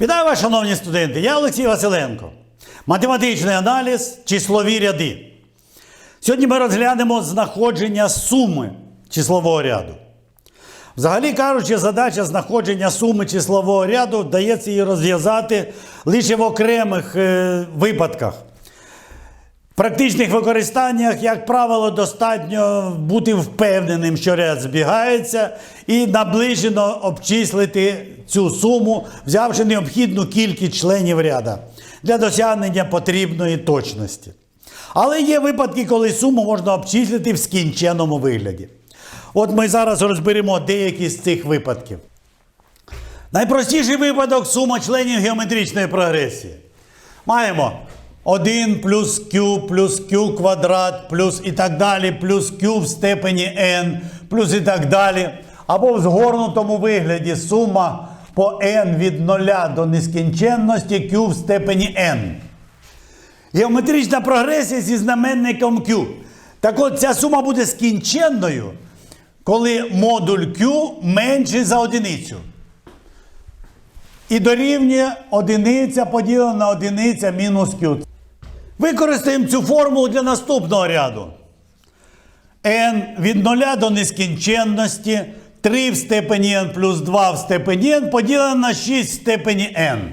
Вітаю вас, шановні студенти! Я Олексій Василенко. Математичний аналіз, числові ряди. Сьогодні ми розглянемо знаходження суми числового ряду. Взагалі кажучи, задача знаходження суми числового ряду вдається її розв'язати лише в окремих е, випадках. В практичних використаннях, як правило, достатньо бути впевненим, що ряд збігається, і наближено обчислити цю суму, взявши необхідну кількість членів ряда для досягнення потрібної точності. Але є випадки, коли суму можна обчислити в скінченому вигляді. От ми зараз розберемо деякі з цих випадків. Найпростіший випадок сума членів геометричної прогресії. Маємо 1 плюс q плюс q квадрат плюс і так далі, плюс q в степені n, плюс і так далі. Або в згорнутому вигляді сума по n від 0 до нескінченності q в степені n. Геометрична прогресія зі знаменником Q. Так от ця сума буде скінченною, коли модуль Q менший за одиницю. І дорівнює одиниця поділена на одиниця мінус Q. Використаємо цю формулу для наступного ряду. n від 0 до нескінченності 3 в степені n плюс 2 в степені n поділено на 6 в степені n.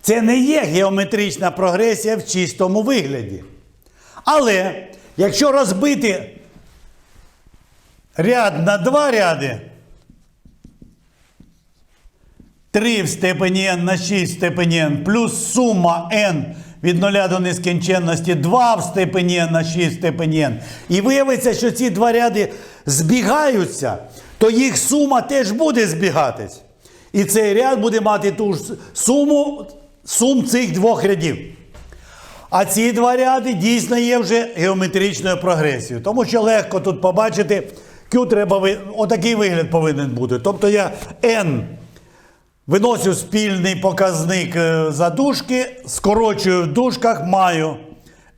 Це не є геометрична прогресія в чистому вигляді. Але якщо розбити ряд на два ряди, 3 в степені n на 6 в степені n, плюс сума n від 0 до нескінченності 2 в степені n на 6 в степені n, і виявиться, що ці два ряди збігаються, то їх сума теж буде збігатись. І цей ряд буде мати ту ж суму сум цих двох рядів. А ці два ряди дійсно є вже геометричною прогресією. Тому що легко тут побачити, Q треба отакий вигляд повинен бути. Тобто я N виносю спільний показник е, за дужки, скорочую в дужках, маю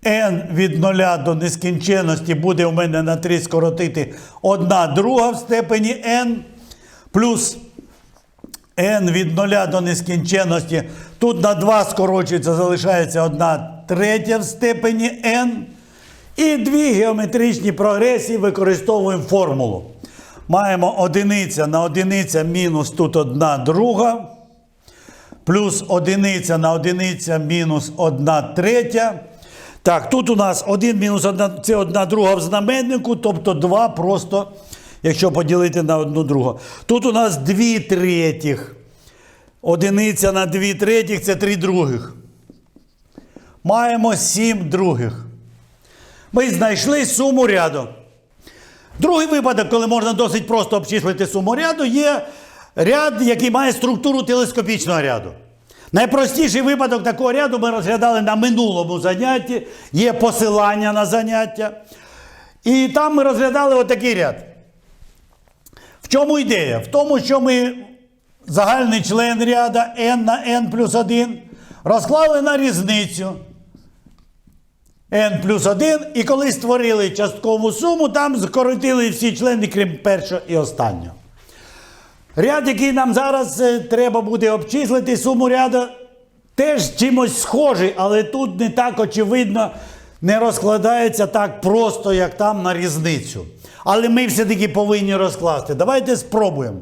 n від 0 до нескінченності буде у мене на 3 скоротити 1 друга в степені n, плюс n від 0 до нескінченності. Тут на 2 скорочується, залишається 1 третя в степені n. І дві геометричні прогресії використовуємо формулу. Маємо одиниця на одиниця мінус тут одна друга, плюс одиниця на одиниця мінус одна третя. Так, тут у нас 1 мінус 1 це одна друга в знаменнику, тобто 2 просто, якщо поділити на одну другу. Тут у нас 2 третіх. Одиниця на 2 третіх це 3 других. Маємо 7 других. Ми знайшли суму ряду. Другий випадок, коли можна досить просто обчислити суму ряду, є ряд, який має структуру телескопічного ряду. Найпростіший випадок такого ряду ми розглядали на минулому занятті, є посилання на заняття. І там ми розглядали отакий ряд. В чому ідея? В тому, що ми загальний член ряда n на n плюс 1 розклали на різницю n плюс 1, і коли створили часткову суму, там скоротили всі члени, крім першого і останнього. Ряд, який нам зараз е, треба буде обчислити, суму ряду, теж чимось схожий, але тут не так очевидно не розкладається так просто, як там на різницю. Але ми все-таки повинні розкласти. Давайте спробуємо.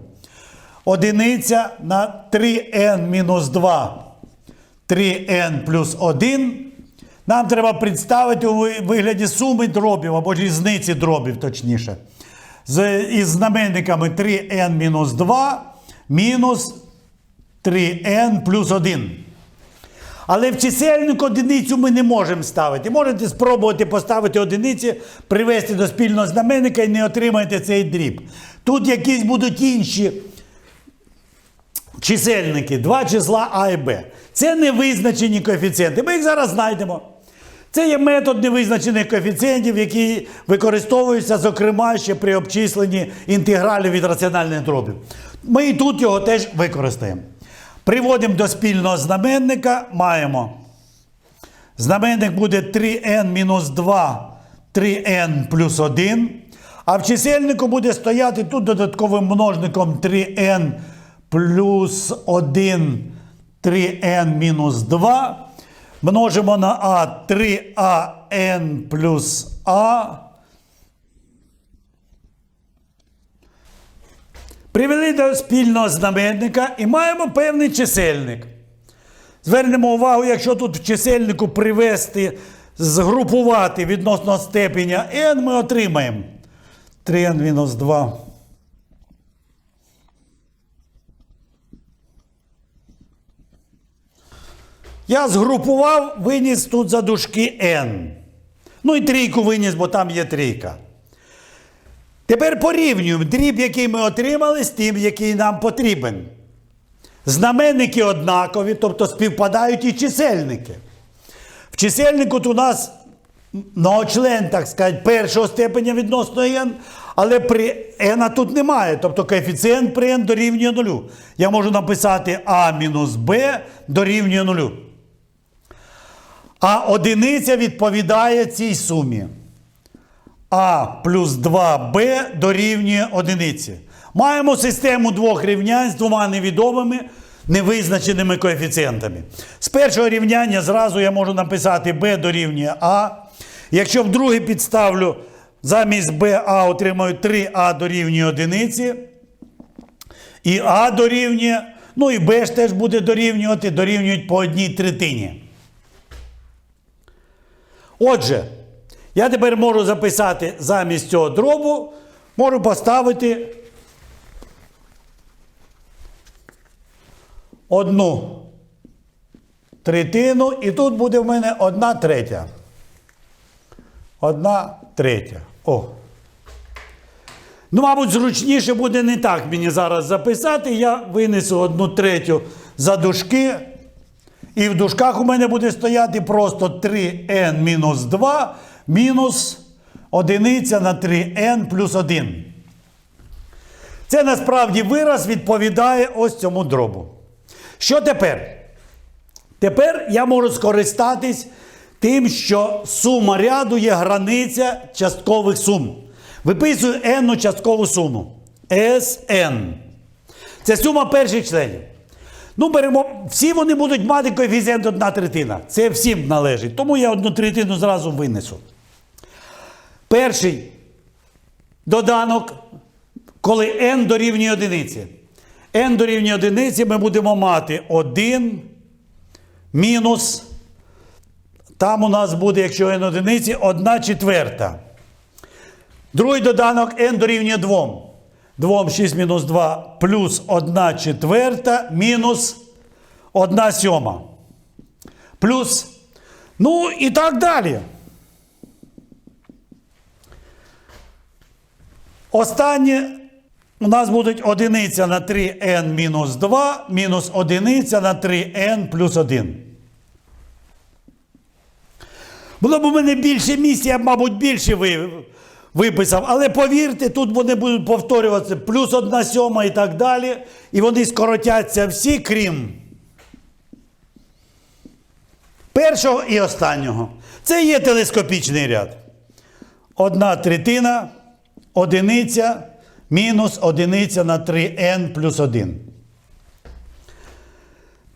Одиниця на 3n мінус 2, 3n плюс 1. Нам треба представити у вигляді суми дробів або різниці дробів, точніше. З, із знаменниками 3n-2 мінус 3n плюс 1. Але в чисельник одиницю ми не можемо ставити. Можете спробувати поставити одиниці, привести до спільного знаменника і не отримаєте цей дріб. Тут якісь будуть інші чисельники, два числа А і Б. Це невизначені коефіцієнти. Ми їх зараз знайдемо. Це є метод невизначених коефіцієнтів, який використовується, зокрема, ще при обчисленні інтегралів від раціональних дробів. Ми і тут його теж використаємо. Приводимо до спільного знаменника, маємо. Знаменник буде 3n мінус 2, 3n плюс 1. А в чисельнику буде стояти тут додатковим множником 3n плюс 1 3n мінус 2. Множимо на а 3an плюс а. Привели до спільного знаменника і маємо певний чисельник. Звернемо увагу, якщо тут в чисельнику привести, згрупувати відносно степеня n, ми отримаємо 3n Я згрупував, виніс тут за дужки n. Ну і трійку виніс, бо там є трійка. Тепер порівнюємо дріб, який ми отримали, з тим, який нам потрібен. Знаменники однакові, тобто співпадають і чисельники. В чисельнику у нас многочлен, так сказати, першого степеня відносно n, але при n тут немає. Тобто коефіцієнт при n дорівнює нулю. Я можу написати а мінус b дорівнює нулю. А одиниця відповідає цій сумі. А плюс 2b дорівнює одиниці. Маємо систему двох рівнянь з двома невідомими невизначеними коефіцієнтами. З першого рівняння зразу я можу написати b дорівнює а. Якщо в друге підставлю замість b а отримаю 3а дорівнює одиниці. І а дорівнює, ну і b ж теж буде дорівнювати, дорівнюють по одній третині. Отже, я тепер можу записати замість цього дробу, можу поставити одну третину, і тут буде в мене одна третя. Одна третя. О. Ну, мабуть, зручніше буде не так мені зараз записати. Я винесу одну третю за дужки. І в дужках у мене буде стояти просто 3n мінус 2 мінус одиниця на 3n плюс 1. Це насправді вираз відповідає ось цьому дробу. Що тепер? Тепер я можу скористатись тим, що сума ряду є границя часткових сум. Виписую n часткову суму. Sn. Це сума перших членів. Ну, беремо, всі вони будуть мати коефіцієнт 1 третина. Це всім належить. Тому я одну третину зразу винесу. Перший доданок, коли n дорівнює одиниці. n дорівнює одиниці, ми будемо мати 1 мінус. Там у нас буде, якщо n одиниці, 1 четверта. Другий доданок n дорівнює 2. 2 6 мінус 2 плюс 1 четверта мінус 1 сьома. Плюс. Ну і так далі. Останнє у нас будуть одиниця на 3n мінус 2 мінус одиниця на 3n плюс 1. Було б у мене більше місць, я б, мабуть, більше ви, виписав. Але повірте, тут вони будуть повторюватися плюс одна сьома і так далі. І вони скоротяться всі, крім першого і останнього. Це є телескопічний ряд. Одна третина, одиниця, мінус одиниця на 3n плюс 1.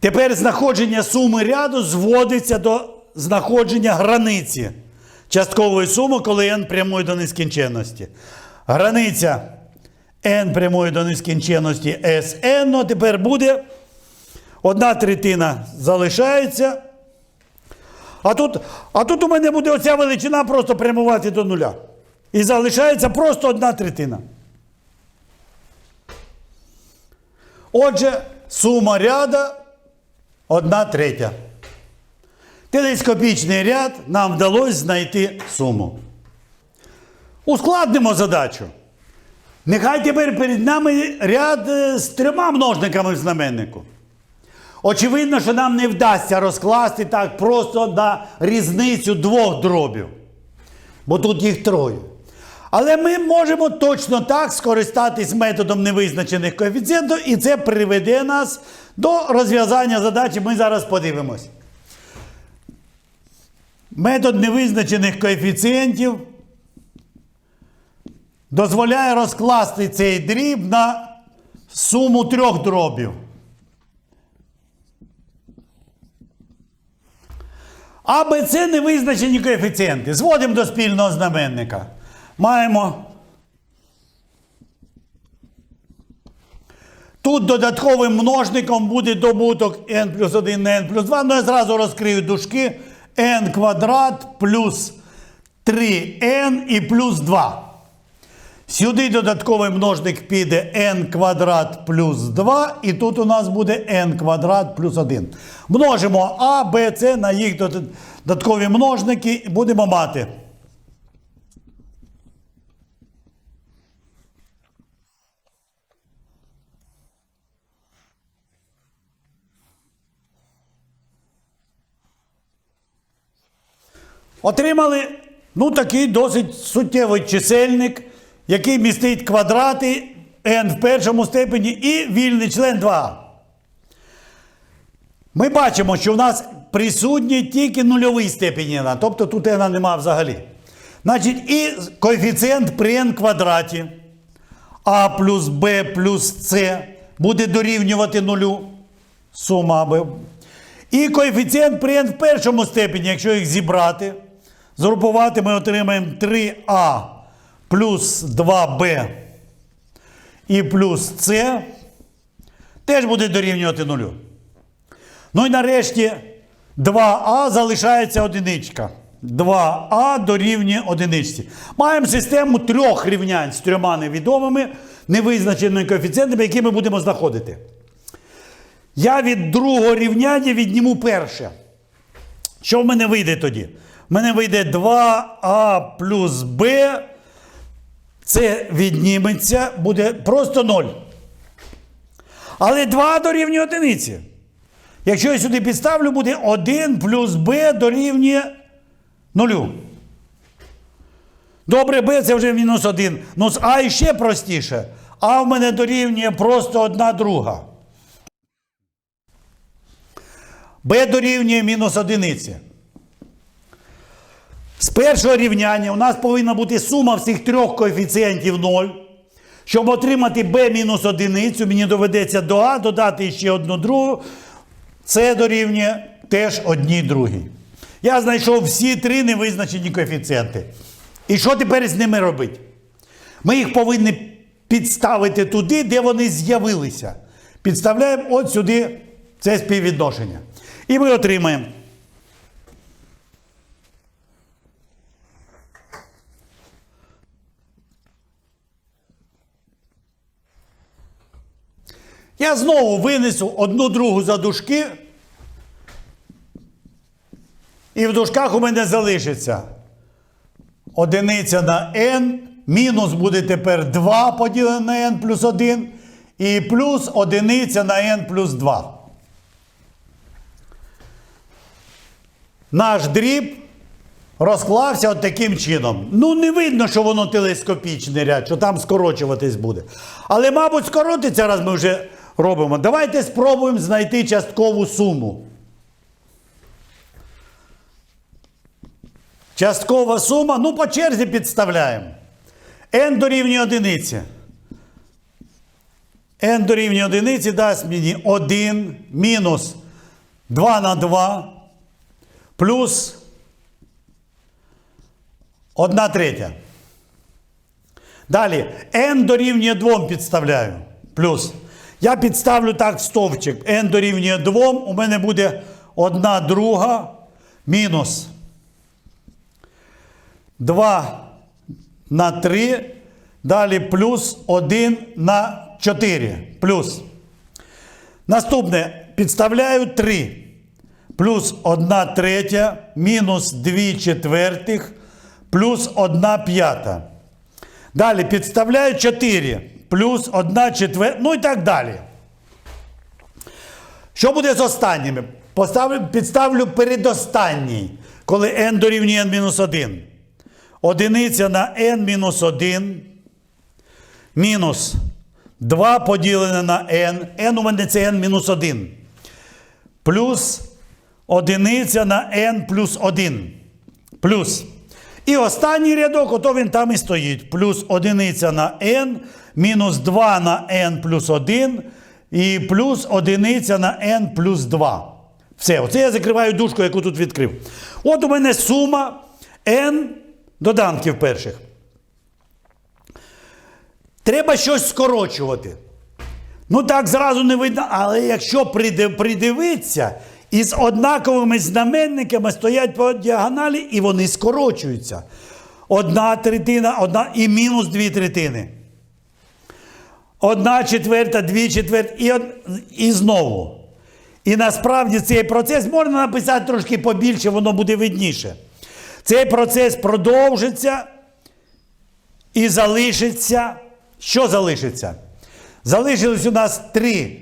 Тепер знаходження суми ряду зводиться до знаходження границі часткової суми, коли n прямує до нескінченності. Границя n прямує до нескінченності Sn, ну, тепер буде одна третина залишається. А тут, а тут у мене буде оця величина просто прямувати до нуля. І залишається просто одна третина. Отже, сума ряда одна третя. Телескопічний ряд нам вдалося знайти суму. Ускладнимо задачу. Нехай тепер перед нами ряд е, з трьома множниками в знаменнику. Очевидно, що нам не вдасться розкласти так просто на різницю двох дробів. Бо тут їх троє. Але ми можемо точно так скористатись методом невизначених коефіцієнтів, і це приведе нас до розв'язання задачі. Ми зараз подивимось. Метод невизначених коефіцієнтів дозволяє розкласти цей дріб на суму трьох дробів. А, Б, С невизначені коефіцієнти. Зводимо до спільного знаменника. Маємо. Тут додатковим множником буде добуток n плюс 1 на n плюс 2. Ну я зразу розкрию дужки. N квадрат плюс 3n і плюс 2. Сюди додатковий множник піде n квадрат плюс 2, і тут у нас буде n квадрат плюс 1. Множимо А, Б, С на їх додаткові множники будемо мати. Отримали ну, такий досить суттєвий чисельник, який містить квадрати n в першому степені і вільний член 2. Ми бачимо, що в нас присутній тільки нульовий степень n, тобто тут n немає взагалі. Значить, і коефіцієнт при n квадраті а плюс b плюс c буде дорівнювати нулю. Сума b. І коефіцієнт при n в першому степені, якщо їх зібрати, згрупувати ми отримаємо 3а плюс 2b і плюс c, теж буде дорівнювати нулю. Ну і нарешті 2а залишається одиничка. 2а дорівнює одиничці. Маємо систему трьох рівнянь з трьома невідомими невизначеними коефіцієнтами, які ми будемо знаходити. Я від другого рівняння відніму перше. Що в мене вийде тоді? Мене вийде 2а плюс b. Це відніметься, буде просто 0. Але 2 дорівнює одиниці. Якщо я сюди підставлю, буде 1 плюс b дорівнює 0. Добре, b це вже мінус 1. Ну з а іще простіше. А в мене дорівнює просто 1 друга. b дорівнює мінус одиниці. З першого рівняння у нас повинна бути сума всіх трьох коефіцієнтів 0. Щоб отримати b мінус одиницю, мені доведеться до А додати ще одну другу. Це дорівнює теж одній другій. Я знайшов всі три невизначені коефіцієнти. І що тепер з ними робити? Ми їх повинні підставити туди, де вони з'явилися. Підставляємо от сюди це співвідношення. І ми отримаємо. Я знову винесу одну другу за дужки. І в дужках у мене залишиться одиниця на n, мінус буде тепер 2 поділене на n плюс 1, і плюс одиниця на n плюс 2. Наш дріб розклався от таким чином. Ну, не видно, що воно телескопічний ряд, що там скорочуватись буде. Але, мабуть, скоротиться, раз ми вже робимо. Давайте спробуємо знайти часткову суму. Часткова сума, ну по черзі підставляємо. n дорівнює одиниці. n дорівнює одиниці дасть мені 1 мінус 2 на 2 плюс 1 третя. Далі n дорівнює 2 підставляю. Плюс. Я підставлю так стовпчик. n дорівнює 2, у мене буде 1 друга мінус 2 на 3, далі плюс 1 на 4. Плюс. Наступне підставляю 3. Плюс 1 третя, мінус 2 четвертих, плюс 1 п'ята. Далі підставляю 4, плюс 1 четверта, ну і так далі. Що буде з останніми? Поставлю, підставлю передостанній, коли n дорівнює n-1. Одиниця на n-1 мінус 2 поділене на n. n у мене це n-1. Плюс одиниця на n плюс 1. Плюс. І останній рядок, ото він там і стоїть. Плюс одиниця на n, мінус 2 на n плюс 1 і плюс одиниця на n плюс 2. Все, оце я закриваю дужку, яку тут відкрив. От у мене сума n доданків перших. Треба щось скорочувати. Ну так зразу не видно, але якщо приди- придивитися, із однаковими знаменниками стоять по діагоналі і вони скорочуються. Одна третина, одна і мінус дві третини. Одна четверта, дві четверті і, од... і знову. І насправді цей процес можна написати трошки побільше, воно буде видніше. Цей процес продовжиться і залишиться. Що залишиться? Залишилось у нас три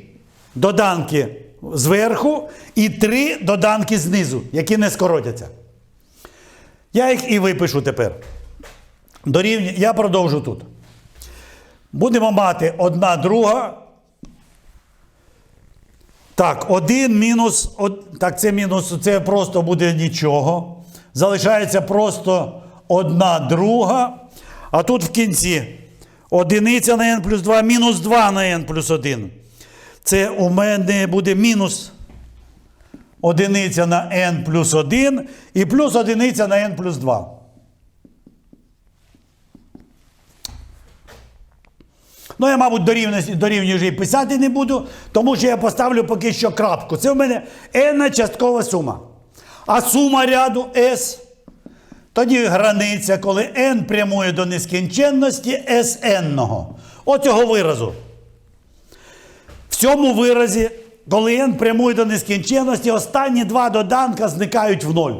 доданки зверху і три доданки знизу, які не скоротяться. Я їх і випишу тепер. Дорівнює, я продовжу тут. Будемо мати одна друга. Так, один мінус. Так, це мінус, це просто буде нічого. Залишається просто одна друга. А тут в кінці одиниця на n плюс 2, мінус 2 на n плюс 1. Це у мене буде мінус одиниця на n плюс 1 і плюс одиниця на n плюс 2. Ну, я, мабуть, дорівнюю, вже і писати не буду, тому що я поставлю поки що крапку. Це в мене n часткова сума. А сума ряду S. Тоді границя, коли n прямує до нескінченності Sn. Оцього виразу. Цьому виразі, коли n прямує до нескінченності, останні два доданка зникають в ноль.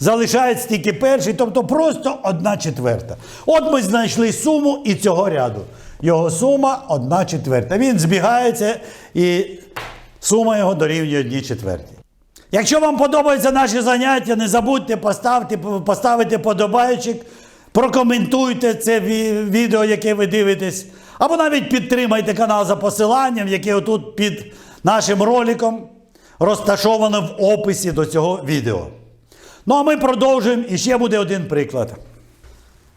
Залишається тільки перший, тобто просто одна четверта. От ми знайшли суму і цього ряду. Його сума одна четверта. Він збігається і сума його дорівнює одній четвертій. Якщо вам подобаються наші заняття, не забудьте поставити, поставити подобайчик, прокоментуйте це відео, яке ви дивитесь, або навіть підтримайте канал за посиланням, яке отут під нашим роликом розташовано в описі до цього відео. Ну а ми продовжуємо і ще буде один приклад.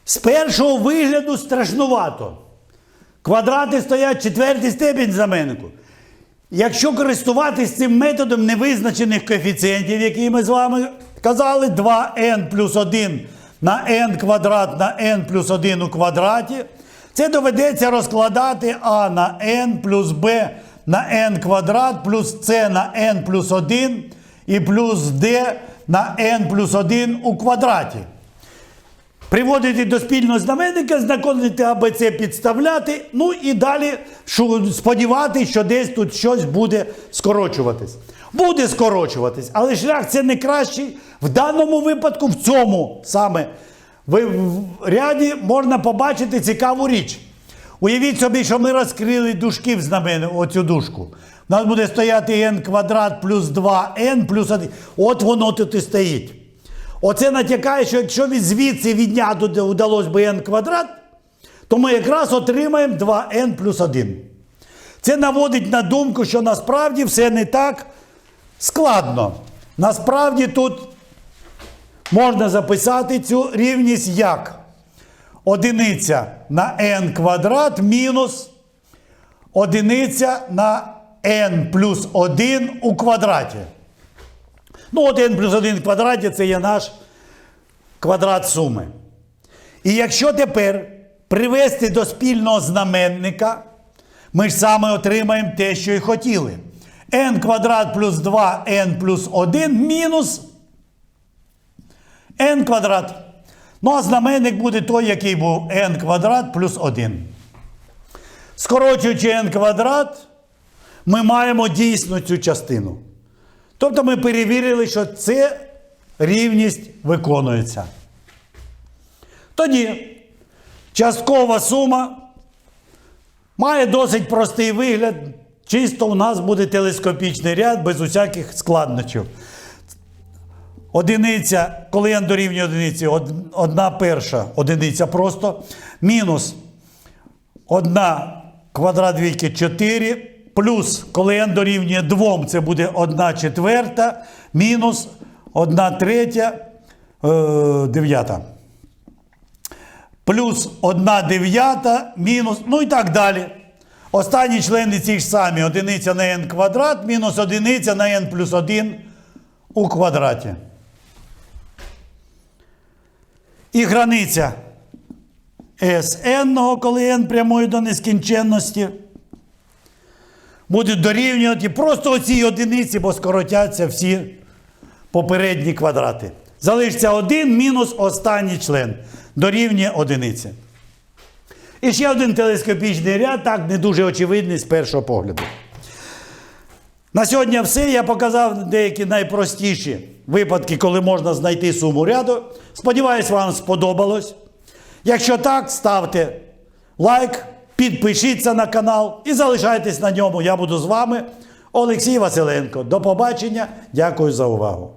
З першого вигляду страшнувато. Квадрати стоять четвертий степінь знаменнику. Якщо користуватись цим методом невизначених коефіцієнтів, які ми з вами казали, 2n плюс 1 на n квадрат на n плюс 1 у квадраті, це доведеться розкладати а на n плюс b на n квадрат плюс c на n плюс 1 і плюс d на n плюс 1 у квадраті. Приводити до спільного знаменника, знаходити АБЦ підставляти, ну і далі сподіватися, що десь тут щось буде скорочуватись. Буде скорочуватись, але шлях це не кращий. В даному випадку, в цьому саме ви- в ряді можна побачити цікаву річ. Уявіть собі, що ми розкрили дужки в знаменник, оцю дужку. У нас буде стояти n квадрат плюс 2n плюс 1. От воно тут і стоїть. Оце натякає, що якщо від звідси відняти вдалося би n квадрат, то ми якраз отримаємо 2n плюс 1. Це наводить на думку, що насправді все не так складно. Насправді тут можна записати цю рівність як одиниця на n квадрат мінус одиниця на n плюс 1 у квадраті. Ну, 1 плюс 1 в квадраті це є наш квадрат суми. І якщо тепер привести до спільного знаменника, ми ж саме отримаємо те, що і хотіли. n квадрат плюс 2 n плюс 1 мінус n квадрат. Ну, а знаменник буде той, який був n квадрат плюс 1. Скорочуючи n квадрат, ми маємо дійсно цю частину. Тобто ми перевірили, що це рівність виконується. Тоді часткова сума має досить простий вигляд. Чисто у нас буде телескопічний ряд без усяких складнощів. Одиниця, коли n дорівнює одиниці, одна перша одиниця просто, мінус одна квадрат двійки 4, плюс, коли n дорівнює 2, це буде 1 четверта, мінус 1 третя, е, дев'ята. Плюс 1 дев'ята, мінус, ну і так далі. Останні члени ці ж самі. Одиниця на n квадрат, мінус одиниця на n плюс 1 у квадраті. І границя Sn, коли n прямує до нескінченності, будуть дорівнювати просто оцій одиниці, бо скоротяться всі попередні квадрати. Залишиться один мінус останній член. Дорівнює одиниці. І ще один телескопічний ряд, так не дуже очевидний з першого погляду. На сьогодні все. Я показав деякі найпростіші випадки, коли можна знайти суму ряду. Сподіваюсь, вам сподобалось. Якщо так, ставте лайк, підпишіться на канал і залишайтесь на ньому. Я буду з вами. Олексій Василенко. До побачення. Дякую за увагу.